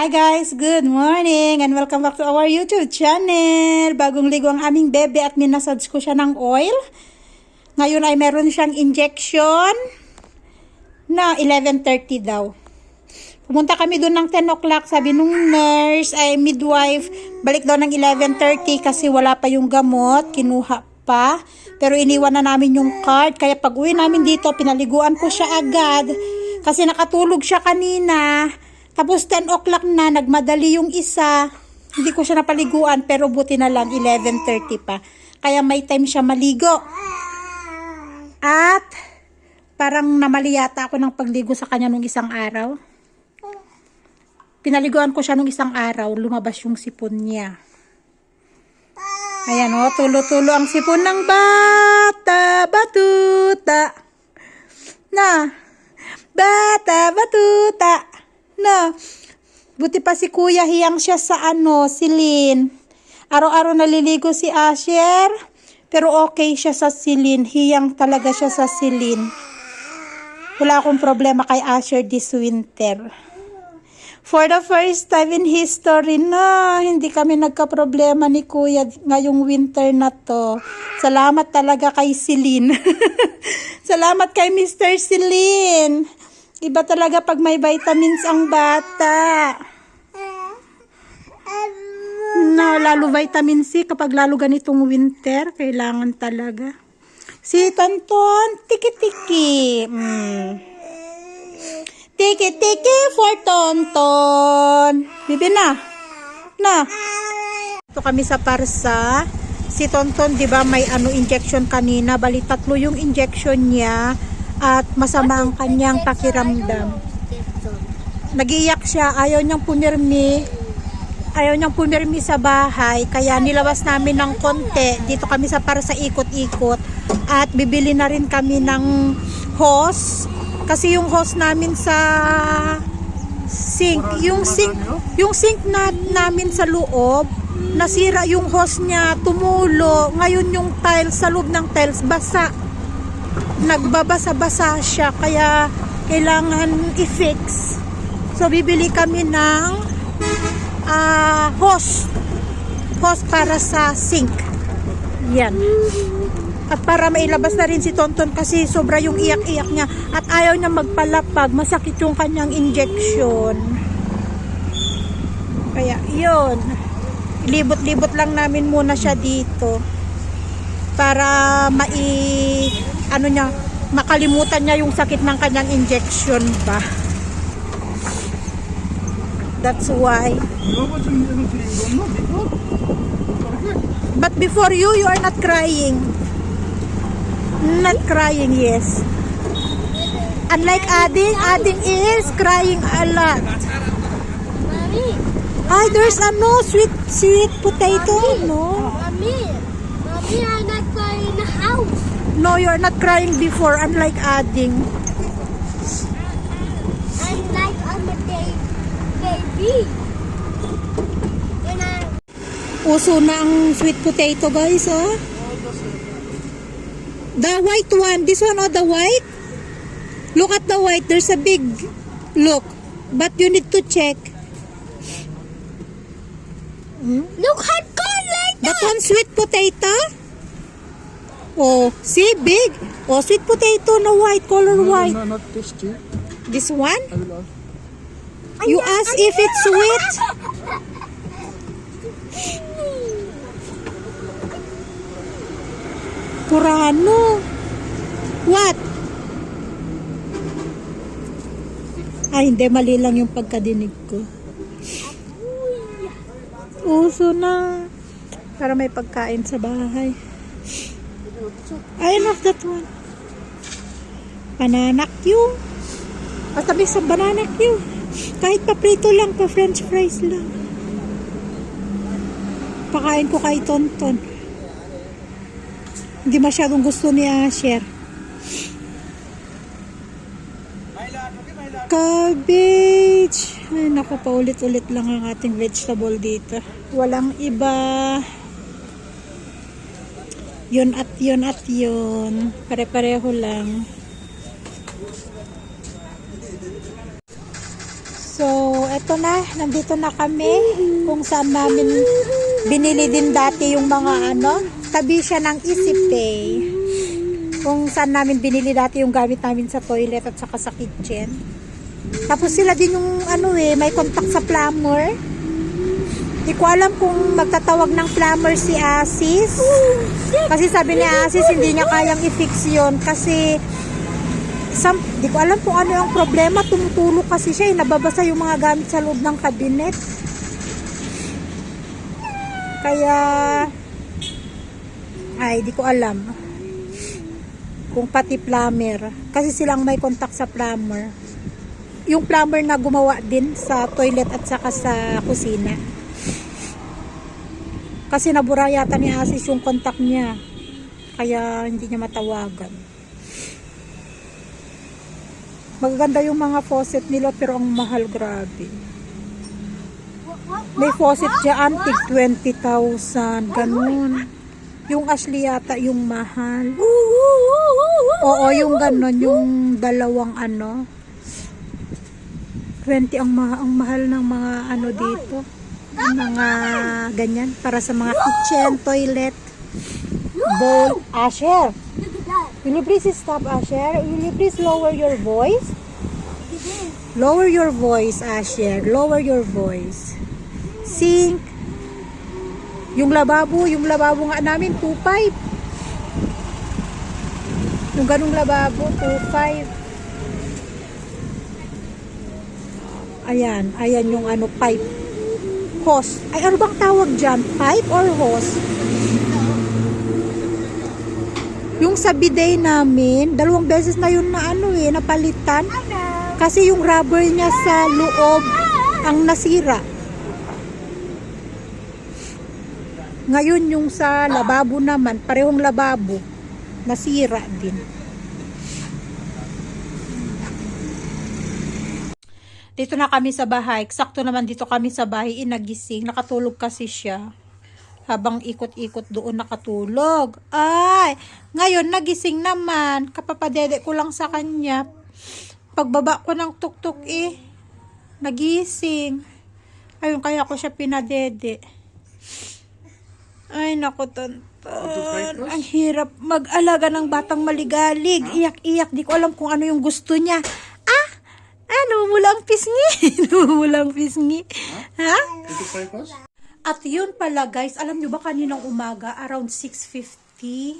Hi guys, good morning and welcome back to our YouTube channel. Bagong ligo ang aming bebe at minasage ko siya ng oil. Ngayon ay meron siyang injection na 11.30 daw. Pumunta kami doon ng 10 o'clock. Sabi nung nurse ay midwife, balik daw ng 11.30 kasi wala pa yung gamot. Kinuha pa. Pero iniwan na namin yung card. Kaya pag uwi namin dito, pinaliguan ko siya agad. Kasi nakatulog siya kanina. Tapos 10 o'clock na, nagmadali yung isa. Hindi ko siya napaliguan, pero buti na lang, 11.30 pa. Kaya may time siya maligo. At, parang namali yata ako ng pagligo sa kanya nung isang araw. Pinaliguan ko siya nung isang araw, lumabas yung sipon niya. Ayan o, tulo-tulo ang sipon ng bata, batuta. Na, bata, batuta. Na, buti pa si kuya, hiyang siya sa ano, silin. Araw-araw naliligo si Asher, pero okay siya sa silin. Hiyang talaga siya sa silin. Wala akong problema kay Asher this winter. For the first time in history na hindi kami nagka-problema ni Kuya ngayong winter na to. Salamat talaga kay Celine. Salamat kay Mr. Celine. Iba talaga pag may vitamins ang bata. Na lalo vitamin C kapag lalo ganitong winter, kailangan talaga. Si Tonton, tiki-tiki. Mm. Tiki-tiki for Tonton. Bibi na. Na. Ito kami sa Parsa. Si Tonton, di ba, may ano injection kanina. Bali, tatlo yung injection niya at masama ang kanyang pakiramdam. Nagiiyak siya, ayaw niyang pumirmi. Ayaw niyang pumirmi sa bahay, kaya nilawas namin ng konti. Dito kami sa para sa ikot-ikot. At bibili na rin kami ng hose. Kasi yung hose namin sa sink, yung sink, yung sink na, namin sa loob, nasira yung hose niya, tumulo. Ngayon yung tiles sa loob ng tiles basa nagbabasa-basa siya kaya kailangan i-fix. So bibili kami ng ah hose. Hose para sa sink. Yan. At para mailabas na rin si Tonton kasi sobra yung iyak-iyak niya at ayaw niya magpalapag, masakit yung kanyang injection. Kaya yun. Libot-libot lang namin muna siya dito para mai ano niya makalimutan niya yung sakit ng kanyang injection ba? That's why. But before you you are not crying. Not crying yes. Unlike Ading Ading is crying a lot. Ay there's ano sweet sweet potato no mommy, mommy, I'm not going in the house. No you're not crying before unlike Ading I'm like I'm a day, baby. I Uso na ang sweet potato, guys, oh. The white one. This one, oh, the white. Look at the white. There's a big look. But you need to check. look how good like That one, sweet potato. Oh, see, big. Oh, sweet potato na white, color white. No, not tasty. This one? I will ask. You ask if it's sweet? Purano. What? Ay, hindi. Mali lang yung pagkadinig ko. Uso na. Para may pagkain sa bahay. I love that one. Banana Q. May sa banana Q. Kahit paprito lang, pa french fries lang. Pakain ko kay Tonton. Hindi masyadong gusto ni Asher. Cabbage. Ay, naku, paulit-ulit lang ang ating vegetable dito. Walang iba. Yun at yun at yun. Pare-pareho lang. So, eto na, nandito na kami kung saan namin binili din dati yung mga ano, tabi siya ng EasyPay. Kung saan namin binili dati yung gamit namin sa toilet at saka sa kitchen. Tapos sila din yung ano eh, may contact sa plumber. Hindi ko alam kung magtatawag ng plumber si Asis. Kasi sabi ni Asis hindi niya kayang i-fix yon kasi sam, di ko alam kung ano yung problema. Tumutulog kasi siya eh. Nababasa yung mga gamit sa loob ng cabinet. Kaya ay di ko alam kung pati plumber kasi silang may contact sa plumber yung plumber na gumawa din sa toilet at saka sa kusina kasi nabura yata ni Asis yung contact niya. Kaya hindi niya matawagan. Magaganda yung mga faucet nila pero ang mahal grabe. May faucet dyan tig 20,000 ganun. Yung Ashley yata yung mahal. Oo yung ganun yung dalawang ano. 20 ang, ma- ang mahal ng mga ano dito mga ganyan para sa mga kitchen, toilet bowl Asher will you please stop Asher will you please lower your voice. Lower your voice, Asher. Lower your voice. Sink. Yung lababo, yung lababo nga namin, 2.5. Yung ganung lababo, 2.5. Ayan, ayan yung ano, pipe. Hose. Ay, ano bang tawag dyan? Pipe or hose? Yung sa bidet namin, dalawang beses na yun na ano eh, napalitan. Kasi yung rubber niya sa loob ang nasira. Ngayon yung sa lababo naman, parehong lababo, nasira din. Dito na kami sa bahay. Sakto naman dito kami sa bahay. Inagising. Nakatulog kasi siya. Habang ikot-ikot doon nakatulog. Ay! Ngayon, nagising naman. Kapapadede ko lang sa kanya. Pagbaba ko ng tuktok eh. Nagising. Ayun, kaya ko siya pinadede. Ay, naku, tonton. Ang hirap mag-alaga ng batang maligalig. Iyak-iyak. Di ko alam kung ano yung gusto niya. Ah! Ah, namumula ang pisngi. namumula ang pisngi. Ha? At yun pala guys, alam nyo ba kaninang umaga, around 6.50?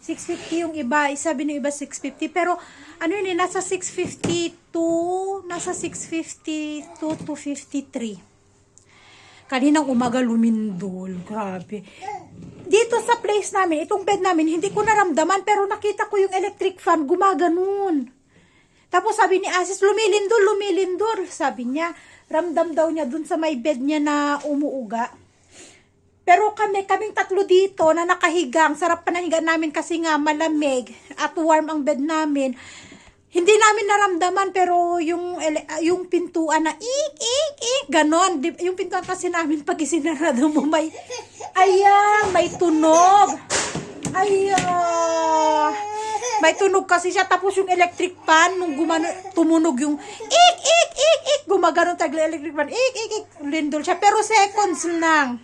6.50 yung iba, sabi ng iba 6.50, pero ano yun eh, nasa 6.52, nasa 6.52 to 53. Kaninang umaga lumindol, grabe. Dito sa place namin, itong bed namin, hindi ko naramdaman, pero nakita ko yung electric fan, gumaganon. Tapos sabi ni Asis, lumilindol, lumilindol. Sabi niya, ramdam daw niya dun sa may bed niya na umuuga. Pero kami, kaming tatlo dito na nakahigang, sarap pa nahiga namin kasi nga malamig at warm ang bed namin. Hindi namin naramdaman pero yung yung pintuan na ik ik ik ganon. Yung pintuan kasi namin pag isinarado mo may ayan, may tunog. Ayan. May tunog kasi siya. Tapos yung electric fan, nung gumano, tumunog yung ik, ik, ik, ik. Gumagano tagla electric fan. Ik, ik, ik. Lindol siya. Pero seconds lang.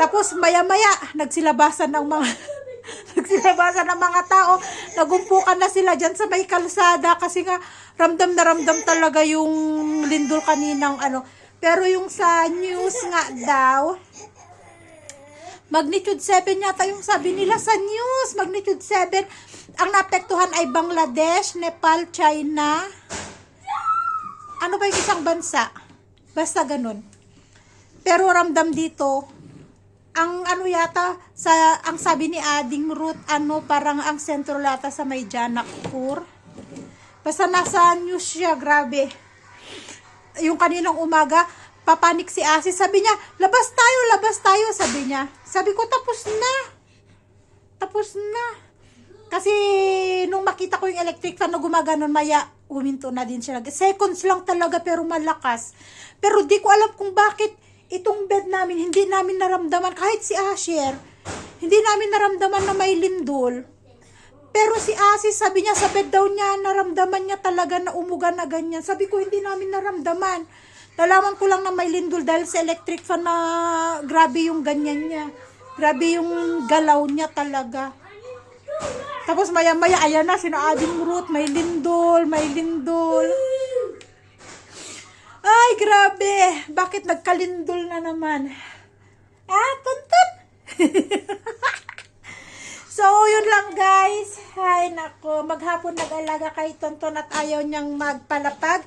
Tapos maya-maya, nagsilabasan ng mga nagsilabasan ng mga tao. Nagumpukan na sila dyan sa may kalsada kasi nga ramdam na ramdam talaga yung lindol kaninang ano. Pero yung sa news nga daw, Magnitude 7 yata yung sabi nila sa news. Magnitude 7. Ang naapektuhan ay Bangladesh, Nepal, China. Ano ba yung isang bansa? Basta ganun. Pero ramdam dito, ang ano yata, sa, ang sabi ni Ading Ruth, ano, parang ang sentro yata sa may Janakpur. Basta nasa news siya, grabe yung kaninang umaga, papanik si Asi. Sabi niya, labas tayo, labas tayo, sabi niya. Sabi ko, tapos na. Tapos na. Kasi, nung makita ko yung electric fan na gumaganon, maya, uminto na din siya. Seconds lang talaga, pero malakas. Pero di ko alam kung bakit itong bed namin, hindi namin naramdaman, kahit si Asher, hindi namin naramdaman na may lindol. Pero si Asis, sabi niya sa bed daw niya, naramdaman niya talaga na umuga na ganyan. Sabi ko, hindi namin naramdaman. Nalaman ko lang na may lindol dahil sa electric fan na grabe yung ganyan niya. Grabe yung galaw niya talaga. Tapos maya-maya, ayan na, sina Ading Ruth, may lindol, may lindol. Ay, grabe. Bakit nagkalindol na naman? Ah, tuntun. so, yun lang guys. Ay, nako. Maghapon nag-alaga kay Tonton at ayaw niyang magpalapag.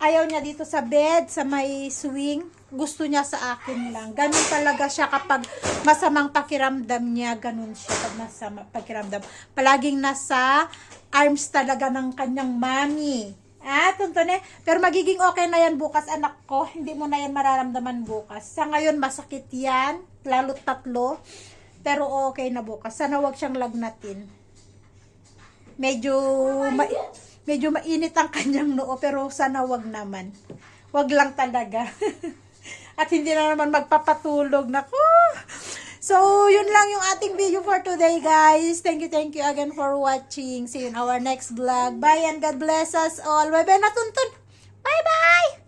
Ayaw niya dito sa bed, sa may swing. Gusto niya sa akin lang. Ganun talaga siya kapag masamang pakiramdam niya. Ganun siya pag masama pakiramdam. Palaging nasa arms talaga ng kanyang mami. Ah, tonton eh. Pero magiging okay na yan bukas, anak ko. Hindi mo na yan mararamdaman bukas. Sa ngayon, masakit yan. Lalo tatlo. Pero okay na bukas. Sana wag siyang lagnatin. Medyo, ma- medyo mainit ang kanyang noo. Pero sana wag naman. Wag lang talaga. At hindi na naman magpapatulog. Naku! So, yun lang yung ating video for today, guys. Thank you, thank you again for watching. See you in our next vlog. Bye and God bless us all. Bye-bye, natuntun! Bye-bye!